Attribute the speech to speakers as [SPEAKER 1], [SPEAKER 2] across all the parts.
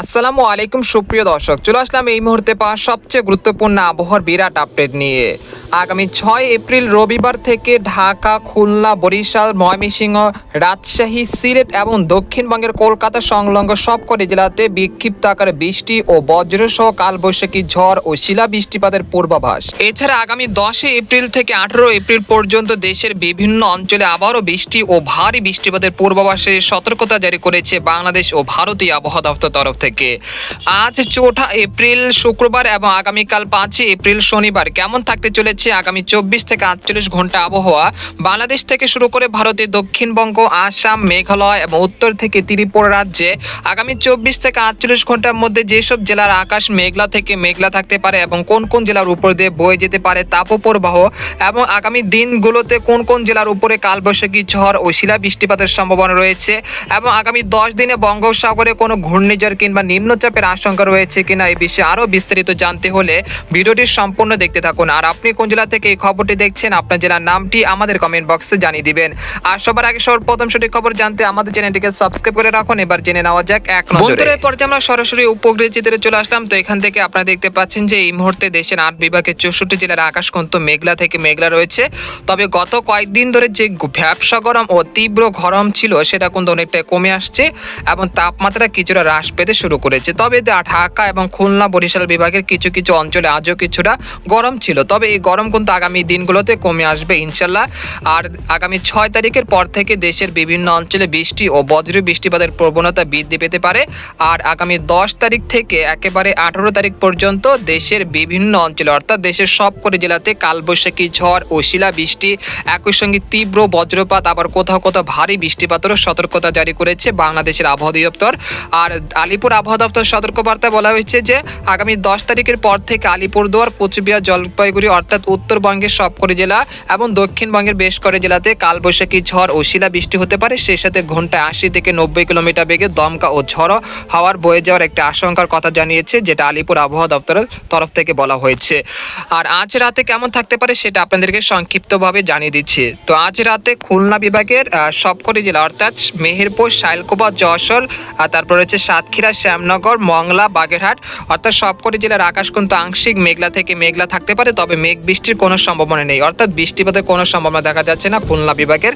[SPEAKER 1] আসসালামু আলাইকুম, সুপ্রিয় দর্শক। চলে আসলাম এই মুহূর্তে পাওয়া সবচেয়ে গুরুত্বপূর্ণ আবহাওয়ার বিরাট আপডেট নিয়ে। আগামী ছয় এপ্রিল রবিবার থেকে ঢাকা, খুলনা, বরিশাল, ময়মনসিংহ, রাজশাহী, সিলেট এবং দক্ষিণবঙ্গের কলকাতা সংলগ্ন সবকটি জেলাতে বিক্ষিপ্ত আকারে বৃষ্টি ও বজ্র সহ কালবৈশাখী ঝড় ও শিলা বৃষ্টিপাতের পূর্বাভাস। এছাড়া আগামী দশই এপ্রিল থেকে আঠারো এপ্রিল পর্যন্ত দেশের বিভিন্ন অঞ্চলে আবারও বৃষ্টি ও ভারী বৃষ্টিপাতের পূর্বাভাসে সতর্কতা জারি করেছে বাংলাদেশ ও ভারতীয় আবহাওয়া দপ্তর তরফ থেকে। আজ চৌঠা এপ্রিল, শুক্রবার এবং আগামীকাল পাঁচই এপ্রিল শনিবার কেমন থাকতে চলেছে আগামী চব্বিশ থেকে আটচল্লিশ ঘণ্টা আবহাওয়া। বাংলাদেশ থেকে শুরু করে ভারতের দক্ষিণবঙ্গ, আসাম, মেঘালয় এবং উত্তর থেকে ত্রিপুরা রাজ্যে আগামী চব্বিশ থেকে আটচল্লিশ ঘণ্টার মধ্যে যেসব জেলার আকাশ মেঘলা থেকে মেঘলা থাকতে পারে এবং কোন কোন জেলার উপর দিয়ে বয়ে যেতে পারে তাপপ্রবাহ এবং আগামী দিনগুলোতে কোন কোন জেলার উপরে কালবৈশাখী ঝড় ও শিলা বৃষ্টিপাতের সম্ভাবনা রয়েছে এবং আগামী দশ দিনে বঙ্গোপসাগরে কোনো ঘূর্ণিঝড় কিংবা নিম্নচাপের আশঙ্কা রয়েছে কিনা এই বিষয়ে আরও বিস্তারিত জানতে হলে ভিডিওটি সম্পূর্ণ দেখতে থাকুন। আর আপনি কোন জেলা থেকে এই খবরটি দেখছেন, আপনার জেলার নামটি আমাদের কমেন্ট বক্সে জানিয়ে দিবেন। আর সবার আগে সবার প্রথম সঠিক খবর জানতে আমাদের চ্যানেলটিকে সাবস্ক্রাইব করে রাখুন। এবার জেনে নেওয়া যাক এক নজরে। পর্যায়ে আমরা সরাসরি উপগ্রহ চিত্রে চলে আসলাম, তো এখান থেকে আপনারা দেখতে পাচ্ছেন যে এই মুহূর্তে দেশের আট বিভাগের চৌষট্টি জেলার আকাশ কিন্তু মেঘলা থেকে মেঘলা রয়েছে। তবে গত কয়েকদিন ধরে যে ভ্যাবসা গরম ও তীব্র গরম ছিল, সেটা কিন্তু অনেকটা কমে আসছে এবং তাপমাত্রা কিছুটা হ্রাস পেতে শুরু করেছে। তবে ঢাকা এবং খুলনা বরিশাল বিভাগের কিছু কিছু অঞ্চলে আজও কিছুটা গরম ছিল। তবে এই গরম কিন্তু আগামী দিনগুলোতে কমে আসবে, ইনশাল্লাহ। আর আগামী ছয় তারিখের পর থেকে দেশের বিভিন্ন অঞ্চলে বৃষ্টি ও বজ্র বৃষ্টিপাতের প্রবণতা বৃদ্ধি পেতে পারে। আর আগামী দশ তারিখ থেকে একেবারে আঠারো তারিখ পর্যন্ত দেশের বিভিন্ন অঞ্চলে, অর্থাৎ দেশের সবকটি জেলাতে কালবৈশাখী ঝড় ও শিলা বৃষ্টি একই সঙ্গে তীব্র বজ্রপাত, আবার কোথাও কোথাও ভারী বৃষ্টিপাতেরও সতর্কতা জারি করেছে বাংলাদেশের আবহাওয়া দপ্তর আর আলিপুর আবহাওয়া দপ্তর সতর্কবার্তায় বলা হয়েছে যে, আগামী দশ তারিখের পর থেকে আলিপুরদুয়ার, কোচবিহার, জলপাইগুড়ি, অর্থাৎ উত্তরবঙ্গের সবকটি জেলা এবং দক্ষিণবঙ্গের বেশ কয়েক জেলাতে কালবৈশাখী ঝড় ও শিলা বৃষ্টি হতে পারে। সেই সাথে ঘন্টায় আশি থেকে নব্বই কিলোমিটার বেগে দমকা ও ঝড়ো হাওয়ার বয়ে যাওয়ার একটা আশঙ্কার কথা জানিয়েছে, যেটা আলিপুর আবহাওয়া দপ্তরের তরফ থেকে বলা হয়েছে। আর আজ রাতে কেমন থাকতে পারে সেটা আপনাদেরকে সংক্ষিপ্তভাবে জানিয়ে দিচ্ছি। তো আজ রাতে খুলনা বিভাগের সবকটি জেলা অর্থাৎ মেহেরপুর, শাইলকোবা, যশোর, আর তারপর রয়েছে সাতক্ষীরা, শ্যামনগর, মংলা, বাগেরহাট, অর্থাৎ সবকটি জেলার আকাশ কিন্তু আংশিক মেঘলা থেকে মেঘলা থাকতে পারে, তবে মেঘ বৃষ্টির কোনো সম্ভাবনা নেই। অর্থাৎ বৃষ্টিপাতের কোনো সম্ভাবনা দেখা যাচ্ছে না। খুলনা বিভাগের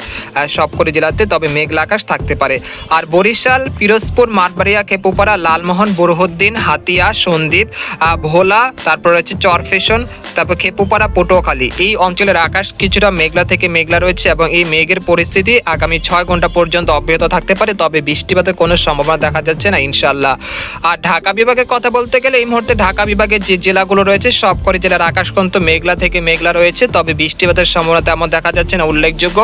[SPEAKER 1] সবকটি জেলাতে, তবে মেঘলা আকাশ থাকতে পারে। আর বরিশাল, পিরোজপুর, মাঠবাড়িয়া, খেপুপাড়া, লালমোহন, বুরহুদ্দিন, হাতিয়া, সন্দ্বীপ ভোলা, তারপর রয়েছে চরফেশন, তারপর খেপুপাড়া, পটুয়াখালী। এই অঞ্চলের আকাশ কিছুটা মেঘলা থেকে মেঘলা রয়েছে এবং এই মেঘের পরিস্থিতি আগামী ছয় ঘণ্টা পর্যন্ত অব্যাহত থাকতে পারে, তবে বৃষ্টিপাতের কোনো সম্ভাবনা দেখা যাচ্ছে না ইনশাল্লাহ আর ঢাকা বিভাগের কথা বলতে গেলে, এই মুহূর্তে ঢাকা বিভাগের যে জেলাগুলো রয়েছে সবকটি জেলার আকাশ কিন্তু মেঘলা থেকে মেঘলা রয়েছে, তবে বৃষ্টিপাতের সম্ভাবনা তেমন দেখা যাচ্ছে না, উল্লেখযোগ্য।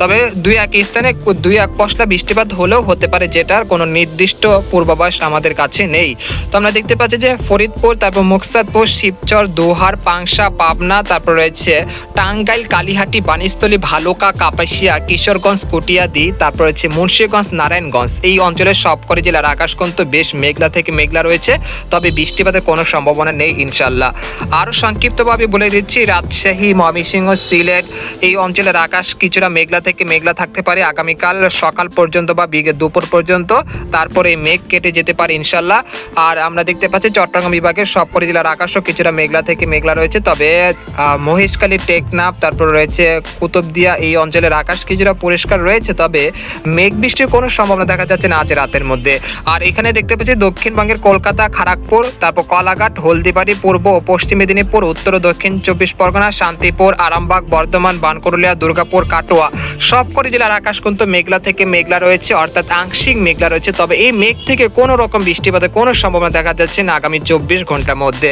[SPEAKER 1] তবে দুই এক স্থানে দুই এক পশলা বৃষ্টিপাত হলেও হতে পারে যেটার কোনো নির্দিষ্ট পূর্বাভাস আমাদের কাছে নেই। তো আমরা দেখতে পাচ্ছি যে ফরিদপুর, তারপর মুকসাদপুর, শিবচর, দোহার, পাংশা, পাবনা, তারপর রয়েছে টাঙ্গাইল, কালীহাটি বানিস্থলী ভালুকা, কাপাসিয়া, কিশোরগঞ্জ, কুটিয়াদি, তারপর রয়েছে মুন্সিগঞ্জ, নারায়ণগঞ্জ। এই অঞ্চলের সবকটি জেলার আকাশ কিন্তু বেশ মেঘলা থেকে মেঘলা রয়েছে, তবে বৃষ্টিপাতের কোনো সম্ভাবনা নেই ইনশাল্লাহ আরও সংক্ষিপ্তভাবে বলে দিচ্ছি রাজশাহী, ময়মনসিংহ, সিলেট এই অঞ্চলের আকাশ কিছুটা মেঘলা থেকে মেঘলা থাকতে পারে। আগামীকাল সকাল পর্যন্ত বা বিকেল দুপুর পর্যন্ত তারপরে মেঘ কেটে যেতে পারে ইনশাল্লাহ আর আমরা দেখতে পাচ্ছি চট্টগ্রাম বিভাগের সবকটি জেলার আকাশও কিছুটা মেঘলা থেকে মেঘলা রয়েছে। তবে মহেশখালী, টেকনাফ, তারপর রয়েছে কুতুবদিয়া এই অঞ্চলের আকাশ কিছুটা পরিষ্কার রয়েছে। তবে, মেঘ বৃষ্টির কোনো সম্ভাবনা দেখা যাচ্ছে না আজ রাতের মধ্যে। আর এখানে দেখতে পাচ্ছি দক্ষিণবঙ্গের কলকাতা খড়গপুর তারপর কলাঘাট, হলদিবাড়ি, পূর্ব ও পশ্চিম মেদিনীপুর, উত্তর ও দক্ষিণ চব্বিশ পরগনা, শান্তিপুর, আরামবাগ, বর্ধমান বানকরুলিয়া দুর্গাপুর, কাটোয়া সবকটি জেলার আকাশ কিন্তু মেঘলা থেকে মেঘলা রয়েছে, অর্থাৎ আংশিক মেঘলা রয়েছে। তবে এই মেঘ থেকে কোনো রকম বৃষ্টিপাতের কোনো সম্ভাবনা দেখা যাচ্ছে না আগামী চব্বিশ ঘণ্টার মধ্যে।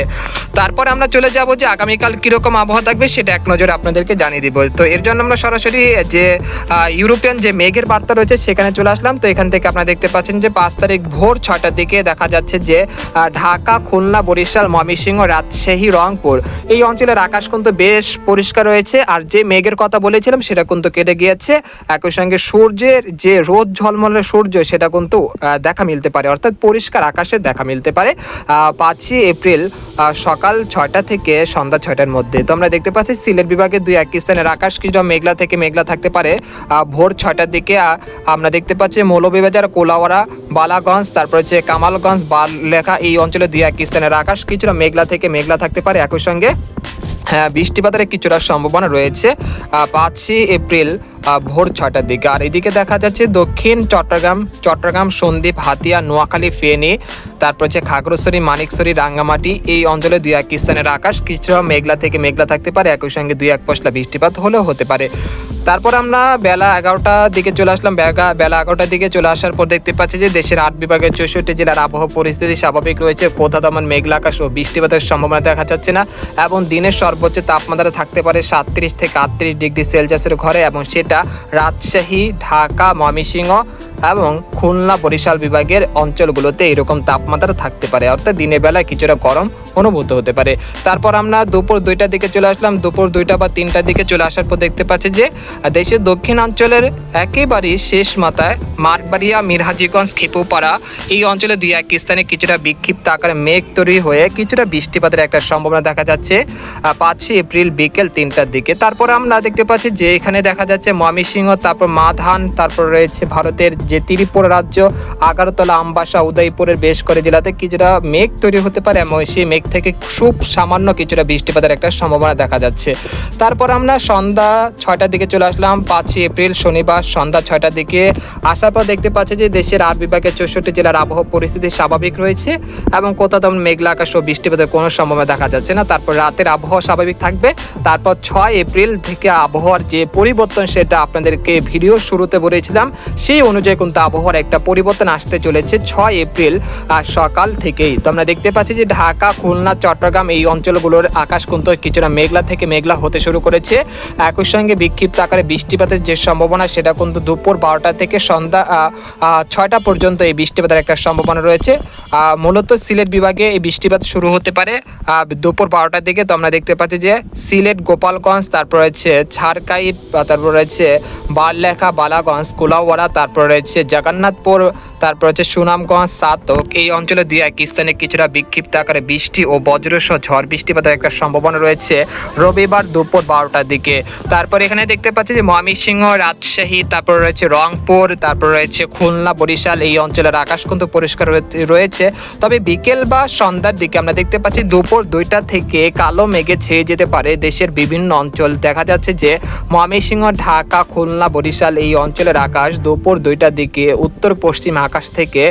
[SPEAKER 1] তারপর আমরা চলে যাব যে আগামীকাল কীরকম আবহাওয়া থাকবে সেটা এক নজরে আপনাদেরকে জানিয়ে দিব। তো এর জন্য আমরা সরাসরি যে ইউরোপিয়ান যে মেঘের বার্তা রয়েছে সেখানে চলে আসলাম। তো এখান থেকে আপনারা দেখতে পাচ্ছেন যে পাঁচ তারিখ ভোর ছটার দিকে দেখা যাচ্ছে যে ঢাকা, খুলনা, বরিশাল, ময়মনসিংহ, রাজশাহী, রংপুর এই অঞ্চলের আকাশ কিন্তু বেশ পরিষ্কার রয়েছে। আর যে মেঘের কথা বলেছিলাম, সেটা কিন্তু কেটে গিয়েছে। একই সঙ্গে সূর্যের যে রোদ, ঝলমলে সূর্য, সেটা কিন্তু দেখা মিলতে পারে। অর্থাৎ পরিষ্কার আকাশে দেখা মিলতে পারে। পাঁচই এপ্রিল সকাল ছয়টা থেকে সন্ধ্যা ছয়টার মধ্যে। তো আমরা দেখতে পাচ্ছি, সিলেট বিভাগের দুই এক স্থানের আকাশ কিছুটা মেঘলা থেকে মেঘলা থাকতে পারে। ভোর ছয়টার দিকে আমরা দেখতে পাচ্ছি মৌলভীবাজার কোলাওয়ারা বালাগঞ্জ, তারপর হচ্ছে কামালগঞ্জ বাল লেখা এই অঞ্চলে দুই এক স্থানের আকাশ কিছুটা মেঘলা থেকে মেঘলা থাকতে পারে। একই সঙ্গে হ্যাঁ বৃষ্টিপাতের কিছুটা সম্ভাবনা রয়েছে। পাঁচই এপ্রিল ভোর ছটার দিকে। আর এদিকে দেখা যাচ্ছে দক্ষিণ চট্টগ্রাম চট্টগ্রাম, সন্দ্বীপ, হাতিয়া, নোয়াখালী, ফেনী, তারপর হচ্ছে খাগড়াছড়ি, মানিকছড়ি, রাঙ্গামাটি, এই অঞ্চলে দুই এক স্থানের আকাশ কিছুটা মেঘলা থেকে মেঘলা থাকতে পারে। একই সঙ্গে দুই এক পশলা বৃষ্টিপাত হলেও হতে পারে। তারপর আমরা বেলা এগারোটার দিকে চলে আসলাম। বেলা এগারোটার দিকে চলে আসার পর দেখতে পাচ্ছি যে দেশের আট বিভাগের চৌষট্টি জেলার আবহাওয়া পরিস্থিতি স্বাভাবিক রয়েছে। কোথাও তেমন মেঘলা আকাশ ও বৃষ্টিপাতের সম্ভাবনা দেখা যাচ্ছে না। এবং দিনের সর্বোচ্চ তাপমাত্রা থাকতে পারে সাতত্রিশ থেকে আটত্রিশ ডিগ্রি সেলসিয়াসের ঘরে এবং সেটা রাজশাহী ঢাকা ময়মনসিংহ এবং খুলনা বরিশাল বিভাগের অঞ্চলগুলোতে এরকম তাপমাত্রা থাকতে পারে। অর্থাৎ দিনের বেলায় কিছুটা গরম অনুভূত হতে পারে। তারপর আমরা দুপুর দুইটার দিকে চলে আসলাম। দুপুর দুইটা বা তিনটার দিকে চলে আসার পর দেখতে পাচ্ছি যে, দেশের দক্ষিণাঞ্চলের একেবারেই শেষ মাথায় মাঠবাড়িয়া, মিরহাজিগঞ্জ, খেপুপাড়া এই অঞ্চলে দুই এক স্থানে কিছুটা বিক্ষিপ্ত আকারে মেঘ তৈরি হয়ে কিছুটা বৃষ্টিপাতের একটা সম্ভাবনা দেখা যাচ্ছে। পাঁচই এপ্রিল বিকেল তিনটার দিকে। তারপর আমরা দেখতে পাচ্ছি যে, এখানে দেখা যাচ্ছে ময়মনসিংহ, তারপর মাধান তারপর রয়েছে ভারতের যে ত্রিপুরা রাজ্য, আগারতলা, আমবাসা, উদয়পুরের বেশ করে জেলাতে কিছুটা মেঘ তৈরি হতে পারে এবং সেই মেঘ থেকে খুব সামান্য কিছুটা বৃষ্টিপাতের একটা সম্ভাবনা দেখা যাচ্ছে। তারপর আমরা সন্ধ্যা ছয়টার দিকে চলে আসলাম, পাঁচই এপ্রিল, শনিবার সন্ধ্যা ছয়টার দিকে। আসার পর দেখতে পাচ্ছি যে দেশের আট বিভাগের চৌষট্টি জেলার আবহাওয়া পরিস্থিতি স্বাভাবিক রয়েছে এবং কোথাও তেমন মেঘলা আকাশ ও বৃষ্টিপাতের কোনো সম্ভাবনা দেখা যাচ্ছে না। তারপর রাতের আবহাওয়া স্বাভাবিক থাকবে। তারপর ছয় এপ্রিল থেকে আবহাওয়ার যে পরিবর্তন সেটা আপনাদেরকে ভিডিও শুরুতে বলেছিলাম, সেই অনুযায়ী কিন্তু আবহাওয়ার একটা পরিবর্তন আসতে চলেছে ছয় এপ্রিল সকাল থেকেই। তো আমরা দেখতে পাচ্ছি যে ঢাকা, খুলনা, চট্টগ্রাম এই অঞ্চলগুলোর আকাশ কিন্তু কিছুটা মেঘলা থেকে মেঘলা হতে শুরু করেছে। একই সঙ্গে বিক্ষিপ্ত আকারে বৃষ্টিপাতের যে সম্ভাবনা, সেটা কিন্তু দুপুর বারোটা থেকে সন্ধ্যা ছয়টা পর্যন্ত এই বৃষ্টিপাতের একটা সম্ভাবনা রয়েছে। মূলত সিলেট বিভাগে এই বৃষ্টিপাত শুরু হতে পারে দুপুর বারোটার দিকে। তো আমরা দেখতে পাচ্ছি যে সিলেট, গোপালগঞ্জ, তারপর রয়েছে ঝাড়কাইট তারপর রয়েছে বারলেখা, বালাগঞ্জ, কুলাওয়াড়া, তারপর রয়েছে জগন্নাথপুর তারপর হচ্ছে সুনামগঞ্জ, সাতক, এই অঞ্চলে দুই এক স্থানে কিছুটা বিক্ষিপ্ত আকারে বৃষ্টি ও বজ্রসহ ঝড় বৃষ্টিপাতের একটা সম্ভাবনা রয়েছে রবিবার দুপুর বারোটার দিকে। তারপর এখানে দেখতে পাচ্ছি যে ময়মনসিংহ, রাজশাহী, তারপর রয়েছে রংপুর, তারপর রয়েছে খুলনা, বরিশাল, এই অঞ্চলের আকাশ কিন্তু পরিষ্কার রয়েছে। তবে বিকেল বা সন্ধ্যার দিকে আমরা দেখতে পাচ্ছি দুপুর দুইটা থেকে কালো মেঘে ছেয়ে যেতে পারে দেশের বিভিন্ন অঞ্চল। দেখা যাচ্ছে যে ময়মনসিংহ, ঢাকা, খুলনা, বরিশাল এই অঞ্চলের আকাশ দুপুর দুইটার দিকে উত্তর পশ্চিম আকাশ থেকে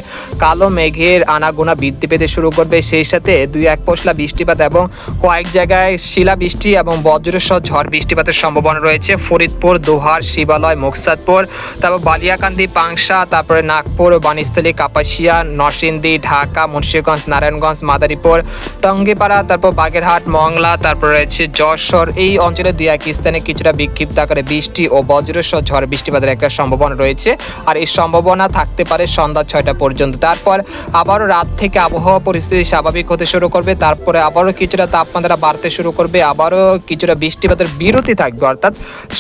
[SPEAKER 1] কালো মেঘের আনাগোনা বৃদ্ধি পেতে শুরু করবে। সেই সাথে দুই এক পশলা বৃষ্টিপাত এবং কয়েক জায়গায় শিলা বৃষ্টি এবং বজ্রসহ ঝড় বৃষ্টিপাতের সম্ভাবনা রয়েছে। ফরিদপুর, দোহার, শিবালয়, মুকসাদপুর, তারপর বালিয়াকান্দি, পাংশা, তারপরে নাগপুর বানিস্থলী কাপাসিয়া, নরসিংদী, ঢাকা, মুন্সিগঞ্জ, নারায়ণগঞ্জ, মাদারীপুর, টঙ্গিপাড়া, তারপর বাগেরহাট, মংলা, তারপর রয়েছে যশোর। এই অঞ্চলে দুই এক স্থানে কিছুটা বিক্ষিপ্ত আকারে বৃষ্টি ও বজ্রসহ ঝড় বৃষ্টিপাতের একটা সম্ভাবনা রয়েছে। আর এই সম্ভাবনা থাকতে পারে সন্ধ্যা ছয়টা পর্যন্ত। তারপর আবারও রাত থেকে আবহাওয়া পরিস্থিতি স্বাভাবিক হতে শুরু করবে। তারপরে আবারও কিছুটা তাপমাত্রা বাড়তে শুরু করবে। আবারও কিছুটা বৃষ্টিপাতের বিরতি থাকবে, অর্থাৎ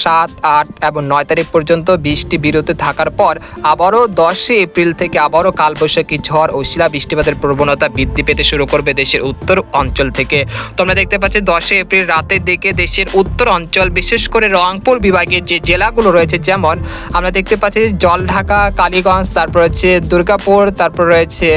[SPEAKER 1] সাত, আট এবং নয় তারিখ পর্যন্ত বৃষ্টি বিরতি থাকার পর আবারও দশই এপ্রিল থেকে আবারও কালবৈশাখী ঝড় ও শিলা বৃষ্টিপাতের প্রবণতা বৃদ্ধি পেতে শুরু করবে দেশের উত্তর অঞ্চল থেকে। তো আমরা দেখতে পাচ্ছি, দশই এপ্রিল রাতের দিকে দেশের উত্তর অঞ্চল, বিশেষ করে রংপুর বিভাগের যে জেলাগুলো রয়েছে, যেমন আমরা দেখতে পাচ্ছি জলঢাকা, কালীগঞ্জ, তারপর হচ্ছে দুর্গাপুর, তারপর রয়েছে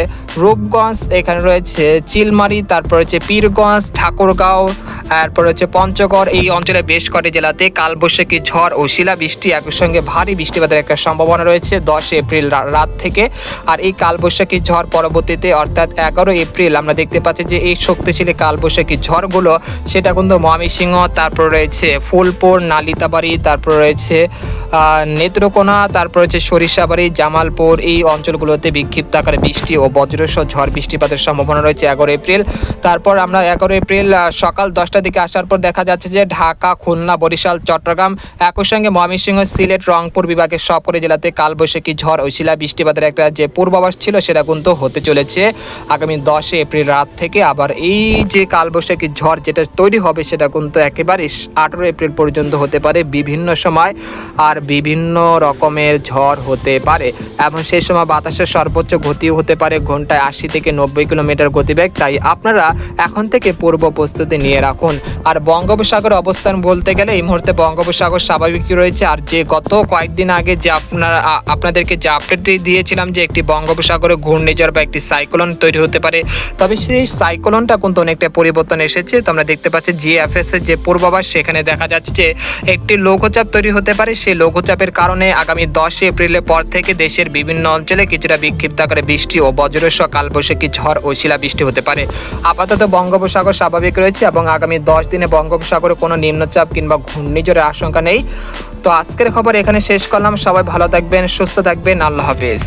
[SPEAKER 1] রূপগঞ্জ, এখানে রয়েছে চিলমারি, তারপর রয়েছে পীরগঞ্জ, ঠাকুরগাঁও, তারপর হচ্ছে পঞ্চগড়। এই অঞ্চলে বেশ কটি জেলাতে কালবৈশাখী ঝড় ও শিলাবৃষ্টি একই সঙ্গে ভারী বৃষ্টিপাতের একটা সম্ভাবনা রয়েছে দশ এপ্রিল রাত থেকে। আর এই কালবৈশাখী ঝড় পরবর্তীতে, অর্থাৎ এগারো এপ্রিল, আমরা দেখতে পাচ্ছি যে এই শক্তিশালী কালবৈশাখী ঝড়গুলো সেটা কিন্তু ময়মনসিংহ, তারপর রয়েছে ফুলপুর, নালিতাবাড়ি, তারপর রয়েছে নেত্রকোনা, তারপর রয়েছে সরিষাবাড়ি, জামালপুর। এই অঞ্চল অঞ্চলগুলোতে বিক্ষিপ্ত আকারে বৃষ্টি ও বজ্রসহ ঝড় বৃষ্টিপাতের সম্ভাবনা রয়েছে এগারো এপ্রিল। তারপর আমরা এগারো এপ্রিল সকাল দশটার দিকে আসার পর দেখা যাচ্ছে যে ঢাকা, খুলনা, বরিশাল, চট্টগ্রাম, একই সঙ্গে ময়মনসিংহ, সিলেট, রংপুর বিভাগের সবকটি জেলাতে কালবৈশাখী ঝড় ও শিলা বৃষ্টিপাতের একটা যে পূর্বাভাস ছিল সেটা কিন্তু হতে চলেছে। আগামী দশে এপ্রিল রাত থেকে আবার এই যে কালবৈশাখী ঝড় যেটা তৈরি হবে সেটা কিন্তু একেবারে আঠেরো এপ্রিল পর্যন্ত হতে পারে বিভিন্ন সময়, আর বিভিন্ন রকমের ঝড় হতে পারে। এবং সেই সময় বাতাসের সর্বোচ্চ গতিও হতে পারে ঘন্টায় আশি থেকে নব্বই কিলোমিটার গতিবেগ। তাই আপনারা এখন থেকে পূর্ব প্রস্তুতি নিয়ে রাখুন। আর বঙ্গোপসাগর অবস্থান বলতে গেলে এই মুহূর্তে বঙ্গোপসাগর স্বাভাবিকই রয়েছে। আর যে গত কয়েকদিন আগে যে আপনারা আপনাদেরকে যে আপডেটটি দিয়েছিলাম যে একটি বঙ্গোপসাগরে ঘূর্ণিঝড় বা একটি সাইক্লোন তৈরি হতে পারে, তবে সেই সাইক্লোনটা কিন্তু অনেকটা পরিবর্তন এসেছে। তো আমরা দেখতে পাচ্ছি জিএফএস এর যে পূর্বাভাস, সেখানে দেখা যাচ্ছে যে একটি লঘুচাপ তৈরি হতে পারে। সেই লঘুচাপের কারণে আগামী দশই এপ্রিলের পর থেকে দেশের বিভিন্ন অঞ্চলে কিছুটা বিক্ষিপ্ত আকারে বৃষ্টি ও বজ্রস্ব কালবৈশাখী ঝড় ও শিলাবৃষ্টি হতে পারে। আপাতত বঙ্গোপসাগর স্বাভাবিক রয়েছে এবং আগামী দশ দিনে বঙ্গোপসাগরে কোনো নিম্নচাপ কিংবা ঘূর্ণিঝড়ের আশঙ্কা নেই। তো আজকের খবর এখানে শেষ করলাম। সবাই ভালো থাকবেন, সুস্থ থাকবেন। আল্লাহ হাফিজ।